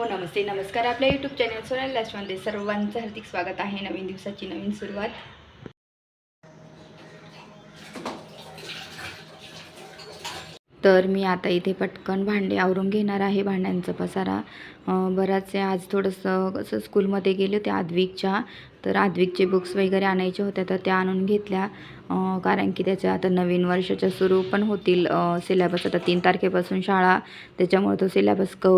हो नमस्ते. नमस्कार. आपल्या यूट्यूब चॅनल सोनल लास्टमध्ये सर्वांचं हार्दिक स्वागत आहे. नवीन दिवसाची नवीन सुरुवात. तर मी आता इथे पटकन भांडे आवरून घेणार आहे. भांड्यांचा पसारा अं, बराच आज थोडंसं कसं स्कूलमध्ये गेले होते आद्विकच्या तर आद्विकचे बुक्स वगैरे आणायचे होत्या तर त्या आणून घेतल्या. कारण की त्याच्या आता नवीन वर्षाच्या सुरू पण होतील सिलेबस आता तीन तारखेपासून शाळा त्याच्यामुळे तो सिलेबस क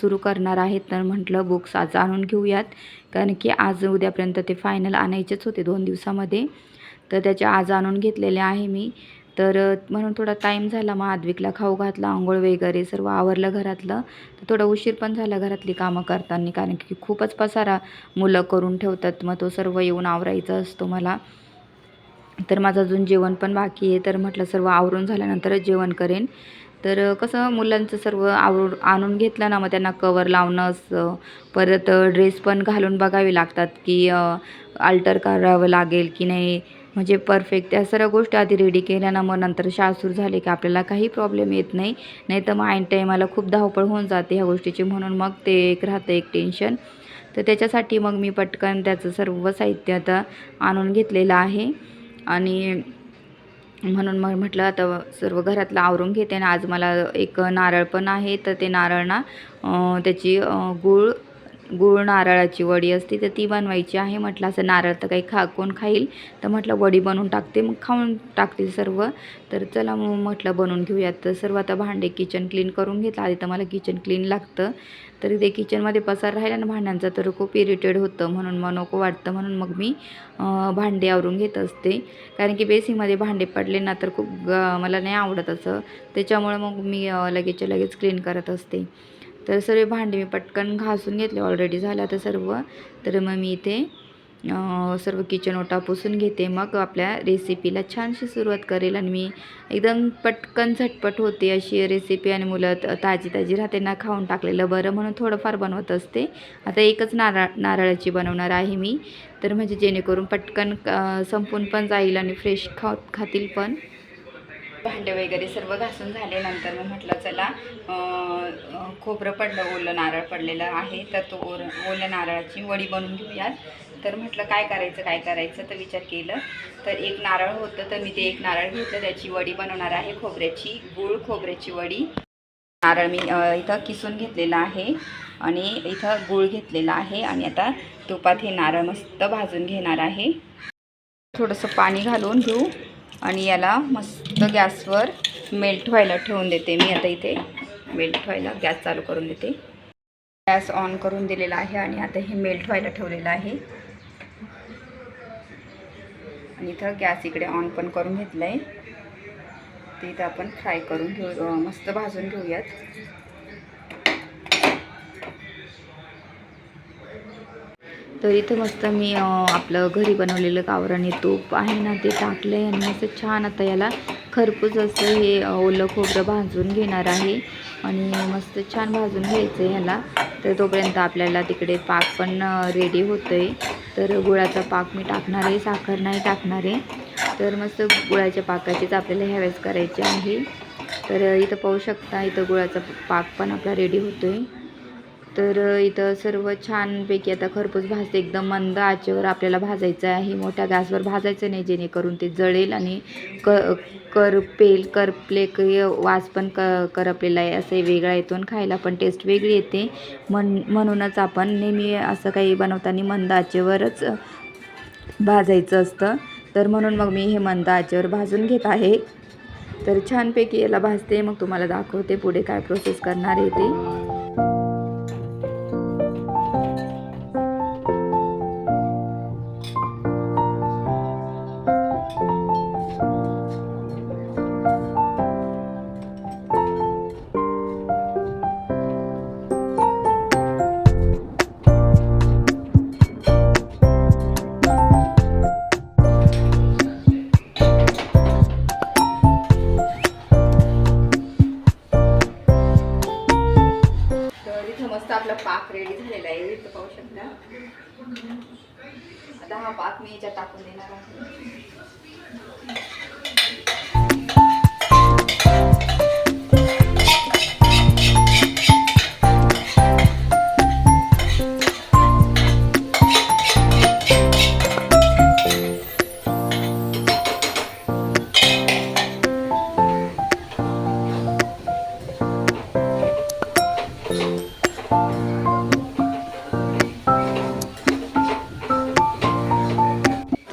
सुरू करणार आहेत तर म्हटलं बुक्स आज आणून घेऊयात. कारण की आज उद्यापर्यंत ते फायनल आणायचेच होते दोन दिवसामध्ये. तर त्याच्या आज आणून घेतलेले आहे मी. तर म्हणून थोडा टाईम झाला. मग आद्विकला खाऊ घातला आंघोळ वगैरे सर्व आवरलं घरातलं. तर थोडा उशीर पण झाला घरातली कामं करताना कारण की खूपच पसारा मुलं करून ठेवतात. मग तो सर्व येऊन आवरायचा असतो मला. तर माझं अजून जेवण पण बाकी आहे. तर म्हटलं सर्व आवरून झाल्यानंतरच जेवण करेन. तर कसं मुलांचं सर्व आवरून आणून घेतलं ना मग त्यांना कवर लावणं असं परत ड्रेस पण घालून बघावे लागतात की अल्टर करावं लागेल की नाही. म्हणजे परफेक्ट त्या सर्व गोष्टी आधी रेडी केल्या ना मग नंतर शासूर झाले की आपल्याला काही प्रॉब्लेम येत नाही. नाही तर मग ऐन टाईमाला खूप धावपळ होऊन जाते ह्या गोष्टीची. म्हणून मग ते एक राहतं एक टेन्शन तर त्याच्यासाठी मग मी पटकन त्याचं सर्व साहित्य आता आणून घेतलेलं आहे. आणि म्हणून मग म्हटलं आता सर्व घरातलं आवरून घेते. आणि आज मला एक नारळ पण आहे. तर ते नारळ ना त्याची गूळ गूळ नारळाची वडी असते तर ती बनवायची आहे. म्हटलं असं नारळ तर काही खा कोण खाईल? तर म्हटलं वडी बनवून टाकते. मग खाऊन टाकतील सर्व. तर चला मग म्हटलं बनवून घेऊयात. तर सर्व आता भांडे किचन क्लीन करून घेतलं. आधी तर मला किचन क्लीन लागतं. तरी ते किचनमध्ये पसार राहिला ना भांड्यांचा तर खूप इरिटेड होतं. म्हणून मग नको वाटतं. म्हणून मग मी भांडे आवरून घेत असते. कारण की बेसिंगमध्ये भांडे पडले ना तर खूप मला नाही आवडत असं. त्याच्यामुळं मग मी लगेचच्या लगेच क्लीन करत असते. तर सर्व भांडे मी पटकन घासून घेतले ऑलरेडी झालं आता सर्व. तर मग मी इथे सर्व किचन ओटा पुसून घेते. मग आपल्या रेसिपीला छानशी सुरुवात करेल आणि मी एकदम पटकन झटपट होते अशी रेसिपी आणि मुलं ताजी ताजी राहते ना खाऊन टाकलेलं. बरं म्हणून थोडंफार बनवत असते. आता एकच नारळ नारळाची बनवणार आहे मी. तर म्हणजे जेणेकरून पटकन संपून पण जाईल आणि फ्रेश खा खातील पण. भांडे वगैरे सर्व घासून झाल्यानंतर मग म्हटलं चला खोबरं पडलं ओलं नारळ पडलेलं आहे तर तो ओर ओल्या नारळाची वडी बनवून घेऊयात. तर म्हटलं काय करायचं काय करायचं? तर विचार केलं. तर एक नारळ होतं तर मी ते एक नारळ घेतलं त्याची वडी बनवणार आहे खोबऱ्याची गूळ खोबऱ्याची वडी. नारळ मी इथं किसून घेतलेला आहे आणि इथं गूळ घेतलेला आहे आणि आता तुपात हे नारळ मस्त भाजून घेणार आहे. थोडंसं पाणी घालून घेऊ. आणि याला मस्त गॅसवर मेल्ट व्हायला ठेवून देते मी आता इथे. मेल्ट व्हायला गॅस चालू करून देते. गॅस ऑन करून दिलेला आहे आणि आता हे मेल्ट व्हायला ठेवलेलं आहे. आणि इथं गॅस इकडे ऑन पण करून घेतलं आहे ते इथं आपण फ्राय करून घेऊ मस्त भाजून घेऊयात. तर इथं मस्त मी आपलं घरी बनवलेलं गावराने तूप आहे ना ते टाकलं आहे आणि मस्त छान आता याला खरपूस असं हे ओलं खोबरं भाजून घेणार आहे. आणि मस्त छान भाजून घ्यायचं आहे ह्याला तर तोपर्यंत आपल्याला तिकडे पाक पण रेडी होतं आहे तर गुळाचा पाक मी टाकणार आहे साखर नाही टाकणार आहे. तर मस्त गुळाच्या पाकाचीच आपल्याला ह्यावेळेस करायची आहे. तर इथं पाहू शकता इथं गुळाचा पाक पण आपला रेडी होतो आहे तर इथं सर्व छानपैकी आता खरपूस भाजते. एकदम मंद आचेवर आपल्याला भाजायचं आहे मोठ्या गॅसवर भाजायचं नाही जेणेकरून ते जळेल आणि क करपेल करपले की वास पण क करपलेला आहे. असं वेगळा येतो आणि खायला पण टेस्ट वेगळी येते. म्हण म्हणूनच आपण नेहमी असं काही बनवताना मंद आचेवरच भाजायचं असतं. तर म्हणून मग मी हे मंद आचेवर भाजून घेत आहे. तर छानपैकी याला भाजते. मग तुम्हाला दाखवते पुढे काय प्रोसेस करणार आहे ते. आपला पाक रेडी झालेला आहे इथं पाहू शकता. आता हा पाक मी याच्यात टाकून देणार आहे.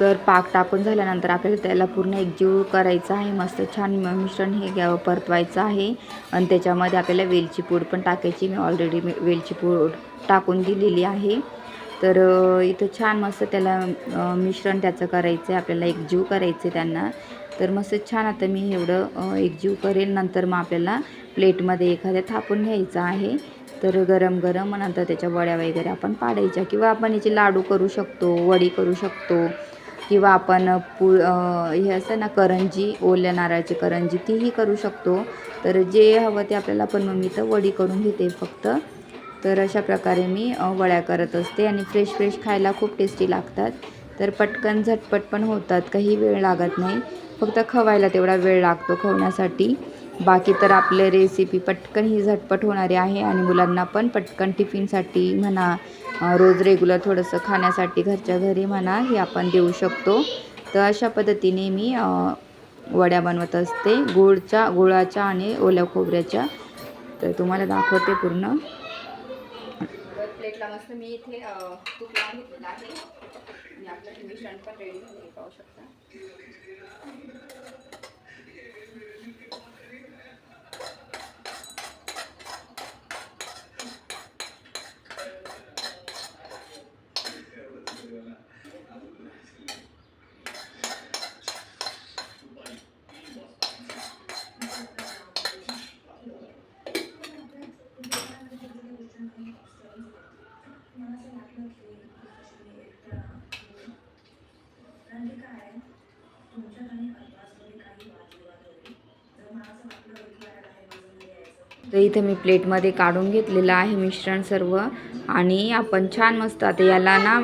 तर पाक टाकून झाल्यानंतर आपल्याला त्याला पूर्ण एकजीव करायचं आहे. मस्त छान मिश्रण हे घ्यावं परतवायचं आहे. आणि त्याच्यामध्ये आपल्याला वेलची पूड पण टाकायची. मी ऑलरेडी वेलची पूड टाकून दिलेली आहे. तर इथं छान मस्त त्याला मिश्रण त्याचं करायचं आहे आपल्याला एकजीव करायचं आहे त्यांना. तर मस्त छान आता मी एवढं एकजीव करेल. नंतर मग आपल्याला प्लेटमध्ये एखाद्या थापून घ्यायचं आहे. तर गरम गरम नंतर त्याच्या वड्या वगैरे आपण पाडायच्या. किंवा आपण याचे लाडू करू शकतो वडी करू शकतो. किंवा आपण पु हे असं ना करंजी ओल्या नारळाची करंजी तीही करू शकतो. तर जे हवं ते आपल्याला पण मग मी तर वडी करून घेते फक्त. तर अशा प्रकारे मी वड्या करत असते आणि फ्रेश फ्रेश खायला खूप टेस्टी लागतात. तर पटकन झटपट पण होतात. काही वेळ लागत नाही. फक्त खवायला तेवढा वेळ लागतो खवण्यासाठी. बाकी तर आपले रेसिपी पटकन ही झटपट होणारी आहे आणि मुलांना पण पटकन टिफिनसाठी म्हणा रोज रेग्युलर थोडंसं खाण्यासाठी घरच्या घरी म्हणा हे आपण देऊ शकतो. तर अशा पद्धतीने मी वड्या बनवत असते. गुळच्या गुळाच्या आणि ओल्या खोबऱ्याच्या. तर तुम्हाला दाखवते पूर्ण. प्लेटला मस्त मी इथे तूप लावून घेतलेलं आहे. आणि आपलं मिश्रण पण रेडी पाहू शकता. तर इथं मी प्लेटमध्ये काढून घेतलेलं आहे मिश्रण सर्व. आणि आपण छान मस्त आता याला ना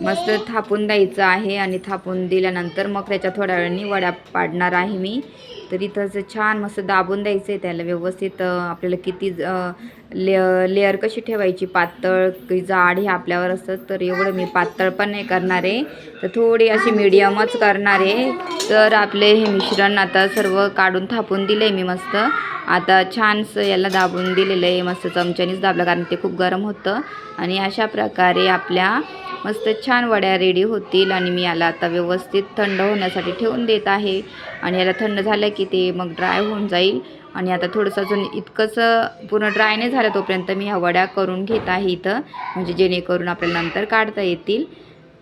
मस्त थापून द्यायचं आहे आणि थापून दिल्यानंतर मग त्याच्या थोड्या वेळाने वड्या पाडणार आहे मी. तर इथं असं छान मस्त दाबून द्यायचं आहे त्याला व्यवस्थित आपल्याला किती ले लेअर लेअर कशी ठेवायची? पातळ की जाड हे आपल्यावर असतं तर एवढं मी पातळ पण नाही करणार आहे. तर थोडी अशी मिडियमच करणार आहे. तर आपले हे मिश्रण आता सर्व काढून थापून दिलं आहे मी मस्त. आता छानसं याला दाबून दिलेलं आहे मस्त चमच्यानीच दाबलं कारण ते खूप गरम होतं. आणि अशा प्रकारे आपल्या मस्त छान वड्या रेडी होतील आणि मी याला आता व्यवस्थित थंड होण्यासाठी ठेवून देत आहे. आणि याला थंड झालं की ते मग ड्राय होऊन जाईल. आणि आता थोडंसं अजून इतकंसं पूर्ण ड्राय नाही झालं तोपर्यंत मी ह्या वड्या करून घेत आहे इथं. म्हणजे जेणेकरून आपल्याला नंतर काढता येतील.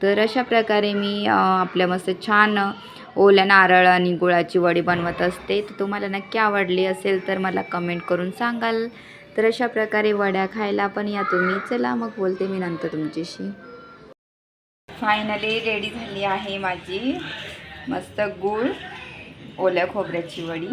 तर अशा प्रकारे मी आपल्या मस्त छान ओल्या नारळ आणि गुळाची वडी बनवत असते. तर तुम्हाला नक्की आवडली असेल तर मला कमेंट करून सांगाल. तर अशा प्रकारे वड्या खायला पण या तुम्ही. चला मग बोलते मी नंतर तुमच्याशी. फायनली रेडी झाली आहे माझी मस्त गूळ. ओल्या खोबऱ्याची वडी